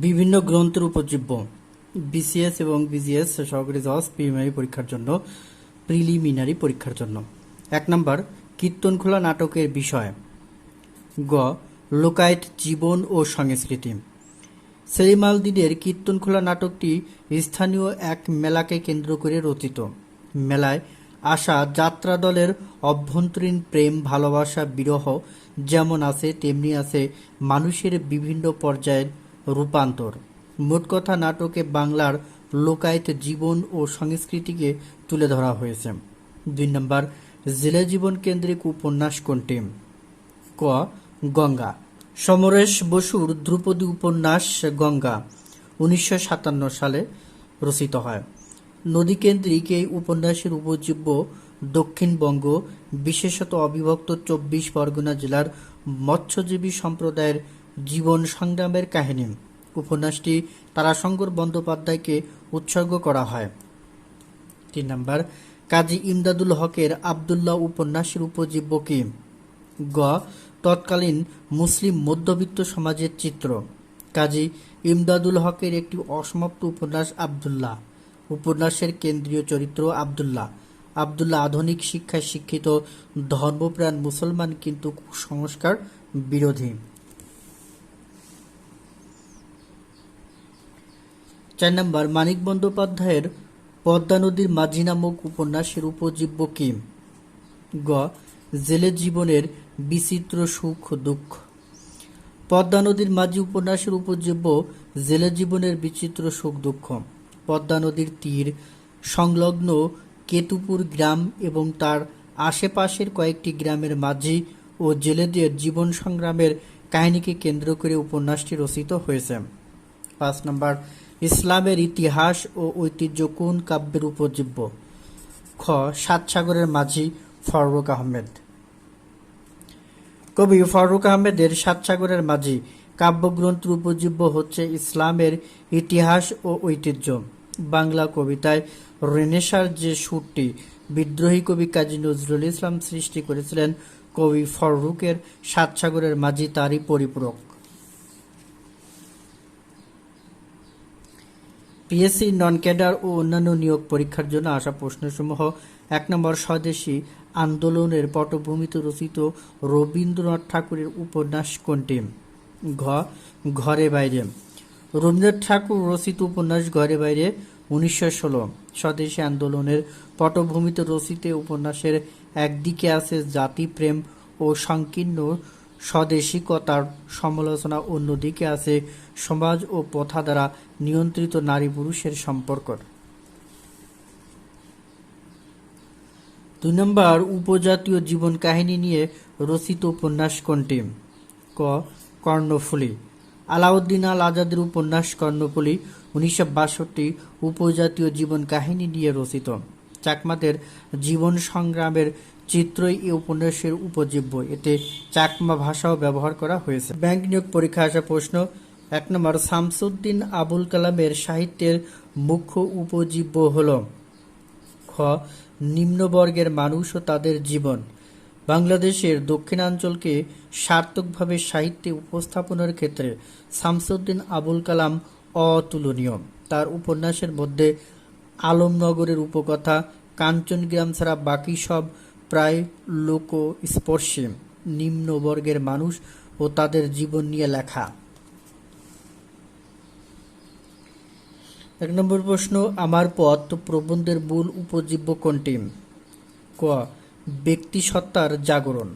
বিভিন্ন গ্রন্থের উপজীব্য। বিসিএস এবং বিজিএস সহকারী জজ প্রিলিমিনারি পরীক্ষার জন্য প্রিলিমিনারি পরীক্ষার জন্য। এক নম্বর, কীর্তনখোলা নাটকের বিষয়। গ, লোকায়ত জীবন ও সংস্কৃতি। সেলিম আলদিনের কীর্তনখোলা নাটকটি স্থানীয় এক মেলাকে কেন্দ্র করে রচিত। মেলায় আসা যাত্রা দলের অভ্যন্তরীণ প্রেম, ভালোবাসা, বিরহ যেমন আছে, তেমনি আছে মানুষের বিভিন্ন পর্যায়ের রূপান্তর। মোট কথা নাটকে বাংলার লোকায়ত জীবন ও সংস্কৃতিকে তুলে ধরা হয়েছে। দুই নম্বর, জেলা জীবন কেন্দ্রিক উপন্যাস কোনটি? ক, গঙ্গা। সমরেশ বসুর ধ্রুপদী উপন্যাস গঙ্গা, উনিশশো সাতান্ন সালে রচিত হয়। নদীকেন্দ্রিক এই উপন্যাসের উপজীব্য দক্ষিণবঙ্গ, বিশেষত অবিভক্ত চব্বিশ পরগনা জেলার মৎস্যজীবী সম্প্রদায়ের জীবন সংগ্রামের কাহিনী। উপন্যাসটি তারাশঙ্কর বন্দ্যোপাধ্যায়কে উৎসর্গ করা হয়। তিন নম্বর, কাজী ইমদাদুল হকের আবদুল্লাহ উপন্যাসের উপজীব্য কি? গ, তৎকালীন মুসলিম মধ্যবিত্ত সমাজের চিত্র। কাজী ইমদাদুল হকের একটি অসমাপ্ত উপন্যাস আবদুল্লাহ। উপন্যাসের কেন্দ্রীয় চরিত্র আবদুল্লাহ। আবদুল্লাহ আধুনিক শিক্ষায় শিক্ষিত, ধর্মপ্রাণ মুসলমান কিন্তু কুসংস্কার বিরোধী। চার নম্বর, মানিক বন্দ্যোপাধ্যায়ের পদ্মা নদীর মাঝি নামক উপন্যাসের উপজীব্য কি? গ, জেলে জীবনের বিচিত্র সুখ দুঃখ। পদ্মা নদীর মাঝি উপন্যাসের উপজীব্য, জেলে জীবনের বিচিত্র সুখ দুঃখ। পদ্মা নদীর তীর, সংলগ্ন কেতুপুর গ্রাম এবং তার আশেপাশের কয়েকটি গ্রামের মাঝি ও জেলেদের জীবন সংগ্রামের কাহিনীকে কেন্দ্র করে উপন্যাসটি রচিত হয়েছে। পাঁচ নম্বর ইসলামের ইতিহাস ও ঐতিহ্য কোন কাব্যের উপজীব্য। খ, সাত সাগরের মাঝি ফররুক আহমেদ। কবি ফররুক আহমেদের সাত সাগরের মাঝি কাব্যগ্রন্থের উপজীব্য হচ্ছে ইসলামের ইতিহাস ও ঐতিহ্য। বাংলা কবিতায় রেনেসার যে সুরটি বিদ্রোহী কবি কাজী নজরুল ইসলাম সৃষ্টি করেছিলেন, কবি ফররুকের সাত সাগরের মাঝি তারই পরিপূরক। পিএসসি নন ক্যাডার ও অন্যান্য নিয়োগ পরীক্ষার জন্য আসা প্রশ্নসমূহ এক নম্বর স্বদেশী আন্দোলনের পটভূমিতে রচিত রবীন্দ্রনাথ ঠাকুরের উপন্যাস কোনটি? ঘ. ঘরে বাইরে। রবীন্দ্রনাথ ঠাকুর রচিত উপন্যাস ঘরে বাইরে, উনিশশো ষোলো। স্বদেশী আন্দোলনের পটভূমিতে রচিত উপন্যাসের একদিকে আছে জাতিপ্রেম ও সংকীর্ণ স্বদেশিকতার সমালোচনা অন্যদিকে আছে সমাজ ও প্রথা দ্বারা নিয়ন্ত্রিত নারী পুরুষের সম্পর্ক। দুই নম্বর, উপজাতীয় জীবন কাহিনী নিয়ে রচিত উপন্যাস কোনটি? ক, কর্ণফুলী। আলাউদ্দিন আল আজাদের উপন্যাস কর্ণফুলী উনিশশো বাষট্টি, উপজাতীয় জীবন কাহিনী নিয়ে রচিত। চাকমাদের জীবন সংগ্রামের চিত্রই এই উপন্যাসের উপজীব্য। এতে চাকমা ভাষাও ব্যবহার করা হয়েছে। ব্যাংক নিয়োগ পরীক্ষা আসা প্রশ্ন, এক নম্বর, শামসুদ্দিন আবুল কালামের সাহিত্যের মুখ্য উপজীব্য হল, খ, নিম্নবর্গের মানুষ ও তাদের জীবন। বাংলাদেশের দক্ষিণাঞ্চলকে সার্থকভাবে সাহিত্যে উপস্থাপনের ক্ষেত্রে শামসুদ্দিন আবুল কালাম অতুলনীয়। তার উপন্যাসের মধ্যে আলমনগরের উপকথা, কাঞ্চনগ্রাম ছাড়া বাকি সব প্রায় লোক নিম্ন নিম্নবর্গের মানুষ ও তাদের জীবন নিয়ে লেখা। এক নম্বর প্রশ্ন, আমার পথ প্রবন্ধের মূল উপজীব্য কোনটি? ক ব্যক্তি সত্তার জাগরণ।